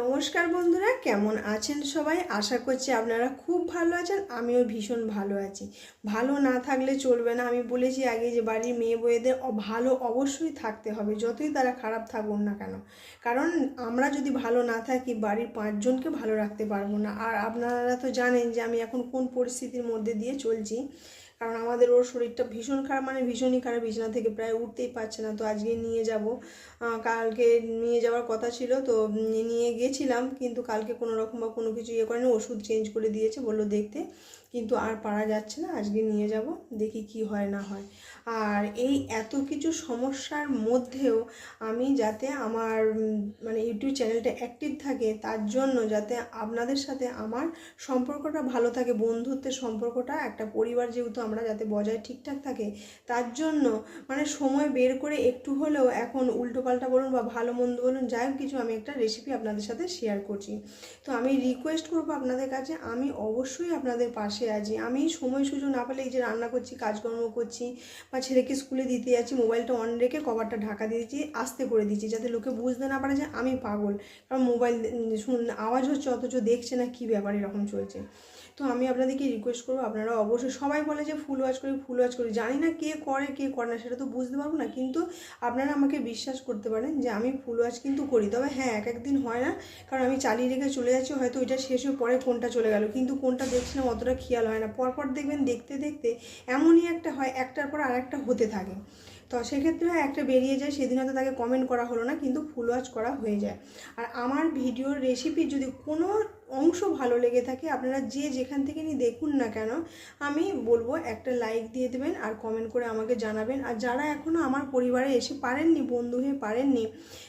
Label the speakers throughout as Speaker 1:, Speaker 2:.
Speaker 1: নমস্কার বন্ধুরা, কেমন আছেন সবাই? আশা করছি আপনারা খুব ভালো আছেন, আমিও ভীষণ ভালো আছি। ভালো না থাকলে চলবে না। আমি বলেছি আগে যে বাড়ির মেয়ে বউয়েদের ভালো অবশ্যই থাকতে হবে, যতই তারা খারাপ থাকুন না কেন। কারণ আমরা যদি ভালো না থাকি, বাড়ির পাঁচজনকে ভালো রাখতে পারব না। আর আপনারা তো জানেন যে আমি এখন কোন পরিস্থিতির মধ্যে দিয়ে চলছি। কারণ আমাদের ওর শরীরটা ভীষণ খারাপ মানে ভীষণই খারাপ, বিছানা থেকে প্রায় উঠতেই পারছে না। তো আজকে নিয়ে যাব। কালকে নিয়ে যাওয়ার কথা ছিল, তো নিয়ে গেছিলাম, কিন্তু কালকে কোনো রকম বা কোনো কিছু ইয়ে করেনি, ওষুধ চেঞ্জ করে দিয়েছে বলল দেখতে। কিন্তু আর পারা যাচ্ছে না, আজকে নিয়ে যাব, দেখি কি হয় না হয়। আর এই এত কিছু সমস্যার মধ্যেও আমি যাতে আমার মানে ইউটিউব চ্যানেলটা অ্যাক্টিভ থাকে, তার জন্য যাতে আপনাদের সাথে আমার সম্পর্কটা ভালো থাকে, বন্ধুত্বের সম্পর্কটা, একটা পরিবার যেহেতু আমরা যাতে বজায় ঠিকঠাক থাকে, তার জন্য মানে সময় বের করে একটু হলেও এখন উল্টোপাল্টা বলুন বা ভালো মন্দ বলুন, যাই হোক কিছু আমি একটা রেসিপি আপনাদের সাথে শেয়ার করছি। তো আমি রিকোয়েস্ট করব আপনাদের কাছে, আমি অবশ্যই আপনাদের পাশে আছি। আমি সময় সুযোগ না পেলে এই যে রান্না করছি, কাজকর্ম করছি, বা ছেলেকে স্কুলে দিতে যাচ্ছি, মোবাইলটা অন রেখে কভারটা ঢাকা দিয়ে দিচ্ছি, আস্তে করে দিচ্ছি, যাতে লোকে বুঝতে না পারে যে আমি পাগল। কারণ মোবাইল শুন, আওয়াজ হচ্ছে অথচ দেখছে না কী ব্যাপার এরকম চলছে। তো আমি আপনাদেরকে রিকোয়েস্ট করব, আপনারা অবশ্যই সবাই বলে যে ফুল ওয়াশ করি, ফুল ওয়াশ করি। জানি না কে করে কে করে না, সেটা তো বুঝতে পারব না, কিন্তু আপনারা আমাকে বিশ্বাস করতে পারেন যে আমি ফুল ওয়াশ কিন্তু করি। তবে হ্যাঁ এক একদিন হয় না, কারণ আমি চালিয়ে রেখে চলে যাচ্ছি, হয়তো ওইটা শেষ হয়ে পরে কোনটা চলে গেল, কিন্তু কোনটা দেখছিলাম অতটা খেয়াল হয় না। পরপর দেখবেন, দেখতে দেখতে এমনই একটা হয়, একটার পর আরেকটা হতে থাকে। তো সেক্ষেত্রে একটা বেরিয়ে যায়, সেদিন হয়তো তাকে কমেন্ট করা হলো না, কিন্তু ফুল ওয়াচ করা হয়ে যায়। আর আমার ভিডিওর রেসিপি যদি কোনো অংশ ভালো লেগে থাকে, আপনারা যে যেখান থেকে নি দেখুন না কেন, আমি বলব একটা লাইক দিয়ে দেবেন আর কমেন্ট করে আমাকে জানাবেন। আর যারা এখনও আমার পরিবারে এসে পারেননি, বন্ধু হয়ে পারেননি,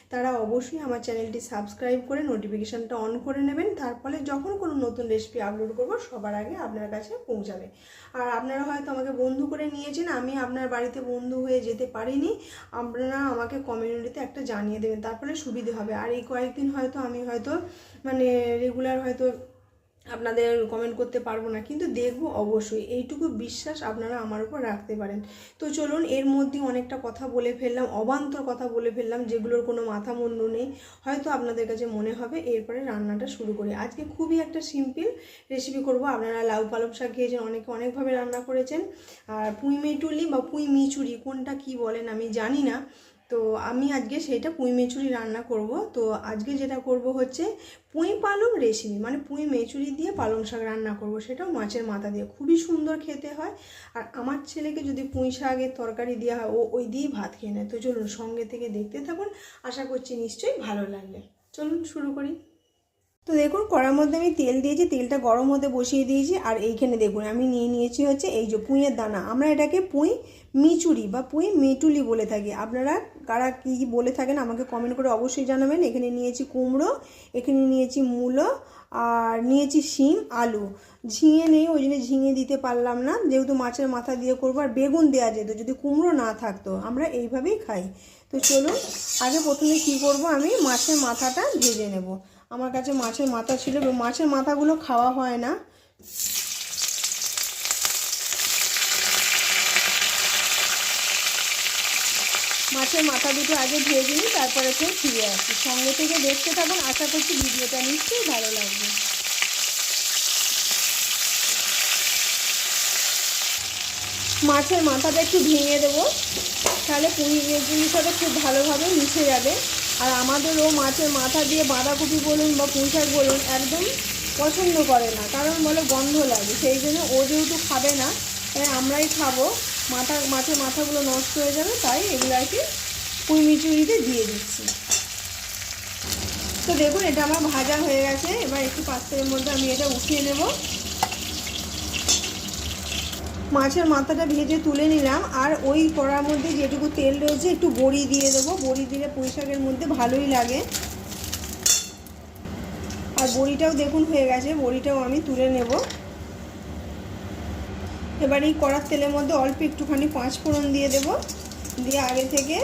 Speaker 1: তারা অবশ্যই আমার চ্যানেলটি সাবস্ক্রাইব করে নোটিফিকেশানটা অন করে নেবেন। তার ফলে যখন কোনো নতুন রেসিপি আপলোড করব, সবার আগে আপনার কাছে পৌঁছাবে। আর আপনারা হয়তো আমাকে বন্ধু করে নিয়েছেন, আমি আপনার বাড়িতে বন্ধু হয়ে যেতে পারিনি, আপনারা আমাকে কমিউনিটিতে একটা জানিয়ে দেবেন, তার ফলে সুবিধে হবে। আর এই কয়েকদিন হয়তো আমি হয়তো মানে রেগুলার হয়তো আপনাদের কমেন্ট করতে পারব না, কিন্তু দেখব অবশ্যই। এইটুকু বিশ্বাস আপনারা আমার উপর রাখতে পারেন। তো চলুন, এর মধ্যে অনেকটা কথা বলে ফেললাম, অবান্তর কথা বলে ফেললাম, যেগুলোর কোনো মাথা মুন্ডু নেই। হয়তো আপনাদের কাছে মনে হবে, এরপরে রান্নাটা শুরু করি। আজকে খুবই একটা সিম্পল রেসিপি করব। আপনারা লাউ পালক শাক খেয়েছেন, অনেকে অনেকভাবে রান্না করেছেন। আর পুঁই মেটুলি বা পুঁই মিচুরি কোনটা কি বলেন আমি জানি না। তো আমি আজকে সেইটা পুঁই মেচুরি রান্না করব। তো আজকে যেটা করব হচ্ছে পুঁই পালং রেসিপি মানে পুঁই মেচুরি দিয়ে পালং শাক রান্না করব। সেটাও মাছের মাথা দিয়ে। খুবই সুন্দর খেতে হয়। আর আমার ছেলেকে যদি পুঁই শাকের তরকারি দেওয়া হয়, ও ওই দিয়েই ভাত খেয়ে নেয়। তো চলুন সঙ্গে থেকে দেখতে থাকুন। আশা করছি নিশ্চয়ই ভালো লাগবে। চলুন শুরু করি। তো দেখুন, কড়ার মধ্যে আমি তেল দিয়েছি, তেলটা গরম হতে বসিয়ে দিয়েছি, আর এইখানে দেখুন, আমি নিয়ে নিয়েছি হচ্ছে এই যে পুঁইয়ের দানা। আমরা এটাকে পুঁই মিচুরি বা পুঁই মেটুলি বলে থাকি। আপনারা কারা কী বলে থাকেন আমাকে কমেন্ট করে অবশ্যই জানাবেন। এখানে নিয়েছি কুমড়ো, এখানে নিয়েছি মূলো, আর নিয়েছি শিম, আলু। ঝিঙে নেই, ওই জন্য ঝিঙে দিতে পারলাম না। যেহেতু মাছের মাথা দিয়ে করব, আর বেগুন দেওয়া যেত, যদি কুমড়ো না থাকতো, আমরা এইভাবেই খাই। তো চলুন, আগে প্রথমে কি করব আমি? মাছের মাথাটা ভেজে নেব। আমার কাছে মাছের মাথা ছিল মাছের মাথাগুলো খাওয়া হয় না। মাছের মাথা দুটো আগে ভেজে নিই তারপরে ফের ফিরে আসি। সঙ্গে থেকে দেখতে থাকুন, আশা করছি ভিডিওটা নিশ্চয়ই ভালো লাগবে। মাছের মাথাটা একটু ভেঙে দেবো, তাহলে পুঁইয়ের জিনিসটা খুব ভালোভাবে মিশে যাবে। আর আমাদেরও মাছের মাথা দিয়ে বাঁধাকপি বলুন বা পুঁই শাক বলুন একদম পছন্দ করে না, কারণ বলে গন্ধ লাগে, সেই জন্য ও যেহেতু খাবে না, তাই আমরাই খাব। মাথা, মাছের মাথাগুলো নষ্ট হয়ে যাবে, তাই এগুলো আর কি পুঁই মিচুরিতে দিয়ে দিচ্ছি। তো দেখুন, এটা আমার ভাজা হয়ে গেছে, এবার একটু পাত্রের মধ্যে আমি এটা উঠিয়ে নেব। মাছের মাথাটা ভেজে তুলে নিলাম, আর ওই কড়ার মধ্যে যেটুকু তেল রয়েছে একটু বড়ি দিয়ে দেবো। বড়ি দিলে পুঁই শাকের মধ্যে ভালোই লাগে। আর বড়িটাও দেখুন হয়ে গেছে, বড়িটাও আমি তুলে নেব। এবার এই কড়ার তেলের মধ্যে অল্প একটুখানি পাঁচ ফোড়ন দিয়ে দেব। দিয়ে আগে থেকে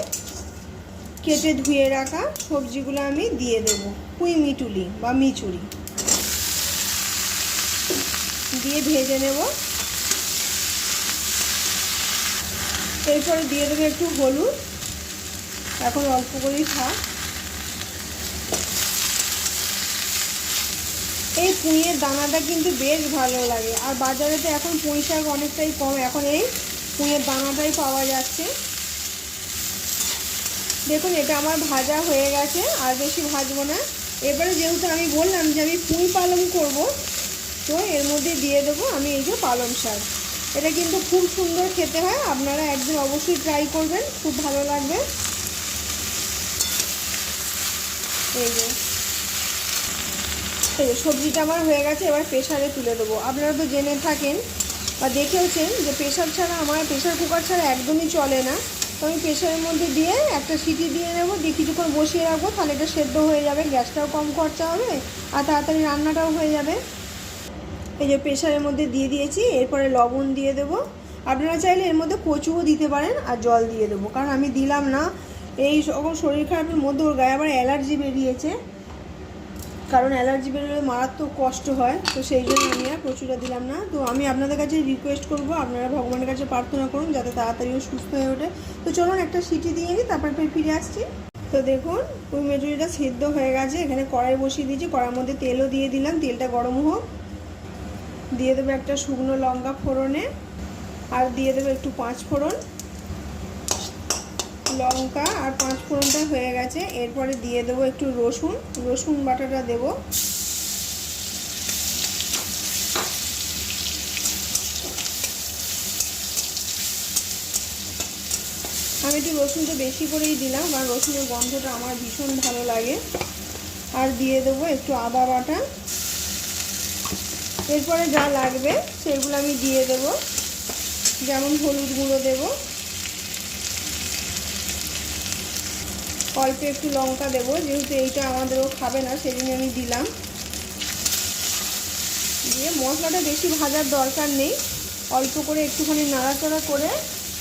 Speaker 1: কেটে ধুয়ে রাখা সবজিগুলো আমি দিয়ে দেব, পুঁই মিটুলি বা মিচুরি। দিয়ে ভেজে নেব। এরপরে দিয়ে দেবে একটু হলুদ। এখন অল্প করেই থাক এই পুঁইয়ের দানাটা কিন্তু বেশ ভালো লাগে। আর বাজারে তো এখন পুঁই শাক অনেকটাই কম। এখন এই পুঁইয়ের দানাটাই পাওয়া যাচ্ছে। দেখুন, এটা আমার ভাজা হয়ে গেছে, আর বেশি ভাজবো না। এবারে যেহেতু আমি বললাম যে আমি পুঁই পালং করব, তো এর মধ্যে দিয়ে দেবো আমি এই যে পালং শাক। এটা কিন্তু খুব সুন্দর খেতে হয়। আপনারা একদিন অবশ্যই ট্রাই করবেন, খুব ভালো লাগবে। এই যে। সবজিটা আমার হয়ে গেছে, এবার প্রেশারে তুলে দেবো। আপনারা তো জেনে থাকেন বা দেখেওছেন যে প্রেশার ছাড়া আমার প্রেশার কুকার ছাড়া একদমই চলে না। তো আমি প্রেশারের মধ্যে দিয়ে একটা সিটি দিয়ে নেব, দিয়ে কিছুক্ষণ বসিয়ে রাখব, তাহলে এটা সেদ্ধ হয়ে যাবে, গ্যাসটাও কম খরচা হবে, আর তাড়াতাড়ি রান্নাটাও হয়ে যাবে। এই যে প্রেশারের মধ্যে দিয়ে দিয়েছি, এরপরে লবণ দিয়ে দেবো। আপনারা চাইলে এর মধ্যে কচুও দিতে পারেন আর জল দিয়ে দেবো। কারণ আমি দিলাম না। এই সকল শরীর খারাপের মধ্যে ওর গায়ে আবার অ্যালার্জি বেরিয়েছে। কারণ অ্যালার্জি বেরোলে মারাত্মক কষ্ট হয়, তো সেই জন্য আমি আর প্রচুরটা দিলাম না। তো আমি আপনাদের কাছে রিকোয়েস্ট করব, আপনারা ভগবানের কাছে প্রার্থনা করুন যাতে তাড়াতাড়িও সুস্থ হয়ে ওঠে। তো চলুন একটা সিটি দিয়ে নিই, তারপর ফের ফিরে আসছি। তো দেখুন ওই মেজুরিটা সেদ্ধ হয়ে গেছে। এখানে কড়াই বসিয়ে দিয়েছি কড়াইয়ের মধ্যে তেলও দিয়ে দিলাম, তেলটা গরম হোক। দিয়ে দেবো একটা শুকনো লঙ্কা ফোড়নে আর দিয়ে দেবো একটু পাঁচ ফোড়ন। লঙ্কা আর পাঁচ ফোড়নটা হয়ে গেছে। এরপরে দিয়ে দেবো একটু রসুন। রসুন বাটাটা দেবো। আমি একটু রসুনটা বেশি করেই দিলাম কারণ রসুনের গন্ধটা আমার ভীষণ ভালো লাগে। আর দিয়ে দেবো একটু আদা বাটা। এরপরে যা লাগবে সেগুলো আমি দিয়ে দেব। যেমন হলুদ গুঁড়ো দেব। অল্প একটু লঙ্কা দেব, যেহেতু এইটা আমাদেরও খাবে না জন্য আমি দিলাম। দিয়ে মশলাটা বেশি ভাজার দরকার নেই। অল্প করে একটুখানি নাড়াচাড়া করে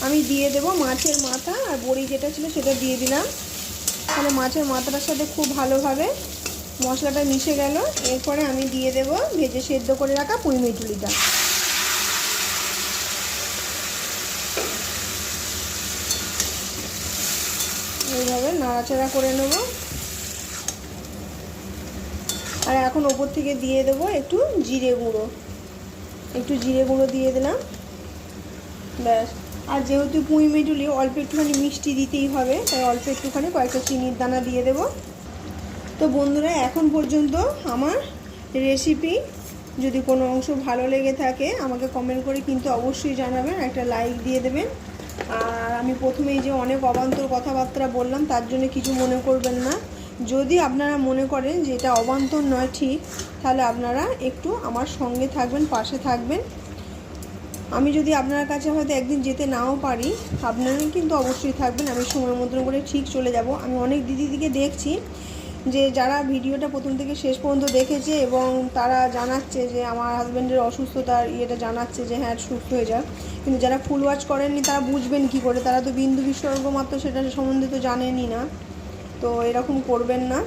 Speaker 1: আমি দিয়ে দেব মাছের মাথা। আর বড়ি যেটা ছিল সেটা দিয়ে দিলাম। তাহলে মাছের মাথাটার সাথে খুব ভালোভাবে মশলাটা মিশে গেল। এরপরে আমি দিয়ে দেব ভেজে সেদ্ধ করে রাখা পুঁই মিটুলিটা এইভাবে নাড়াচাড়া করে নেব। আর এখন ওপর থেকে দিয়ে দেবো একটু জিরে গুঁড়ো। একটু জিরে গুঁড়ো দিয়ে দিলাম। ব্যাস। আর যেহেতু পুঁই মিটুলি অল্প একটুখানি মিষ্টি দিতেই হবে, তাই অল্প একটুখানি কয়েকটা চিনির দানা দিয়ে দেবো। তো বন্ধুরা, এখন পর্যন্ত আমার রেসিপি যদি কোনো অংশ ভালো লেগে থাকে, আমাকে কমেন্ট করে কিন্তু অবশ্যই জানাবেন, একটা লাইক দিয়ে দেবেন। আর আমি প্রথমেই যে অনেক অবান্তর কথাবার্তা বললাম, তার জন্য কিছু মনে করবেন না। যদি আপনারা মনে করেন যে এটা অবান্তর নয় ঠিক, তাহলে আপনারা একটু আমার সঙ্গে থাকবেন, পাশে থাকবেন। আমি যদি আপনার কাছে হয়তো একদিন যেতে নাও পারি আপনারা কিন্তু অবশ্যই থাকবেন। আমি সময় মতন করে ঠিক চলে যাব। আমি অনেক দিদিদিকে দেখছি যে যারা ভিডিওটা প্রথম থেকে শেষ পর্যন্ত দেখেছে এবং তারা জানাচ্ছে যে আমার হাজব্যান্ডের অসুস্থতার ইয়েটা জানাচ্ছে যে হ্যাঁ সুস্থ হয়ে যাক। কিন্তু যারা ফুল ওয়াচ করেননি, তারা বুঝবেন কি করে? তারা তো বিন্দু বিসর্গ মাত্র সেটা সম্বন্ধে তো জানেনই না। তো এরকম করবেন না।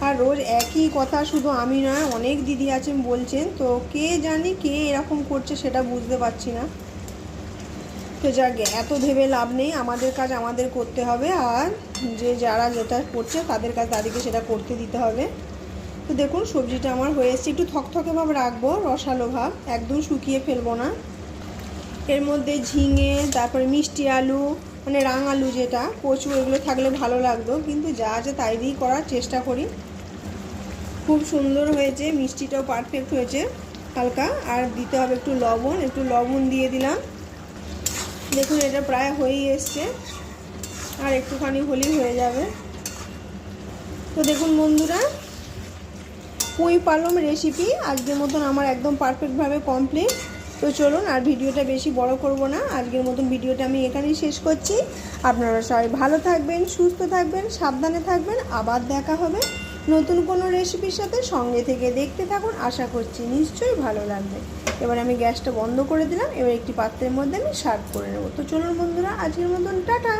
Speaker 1: আর রোজ একই কথা শুধু আমি নয়, অনেক দিদি আছেন বলছেন, তো কে জানি কে এরকম করছে সেটা বুঝতে পারছি না। তো যাক এত ভেবে লাভ নেই, আমাদের কাজ আমাদের করতে হবে আর যে যারা যেটা করছে তাদের কাজ তাদেরকে সেটা করতে দিতে হবে। তো দেখুন, সবজিটা আমার হয়ে এসছে, একটু থকথকে ভাব রাখব, রসালো ভাব, একদম শুকিয়ে ফেলব না। এর মধ্যে ঝিঙে, তারপরে মিষ্টি আলু মানে রাং আলু যেটা, কচু, এগুলো থাকলে ভালো লাগতো, কিন্তু যা আছে তাই দিয়েই করার চেষ্টা করি। খুব সুন্দর হয়েছে, মিষ্টিটাও পারফেক্ট হয়েছে, হালকা, আর দিতে হবে একটু লবণ একটু লবণ দিয়ে দিলাম। দেখুন, এটা প্রায় হয়েই এসছে। আর একটুখানি হলেই হয়ে যাবে। তো দেখুন বন্ধুরা, পুঁই পালম রেসিপি আজকের মতন আমার একদম পারফেক্টভাবে কমপ্লিট তো চলুন, আর ভিডিওটা বেশি বড় করব না। আজকের মতন ভিডিওটা আমি এখানেই শেষ করছি। আপনারা সবাই ভালো থাকবেন, সুস্থ থাকবেন, সাবধানে থাকবেন। আবার দেখা হবে। নতুন কোনো রেসিপির সাথে সঙ্গে থেকে দেখতে থাকুন, আশা করছি নিশ্চয়ই ভালো লাগবে। এবার আমি গ্যাসটা বন্ধ করে দিলাম, এবার একটি পাত্রের মধ্যে আমি সার্ভ করে নেব। তো চলুন বন্ধুরা, আজকের মতন টাটা!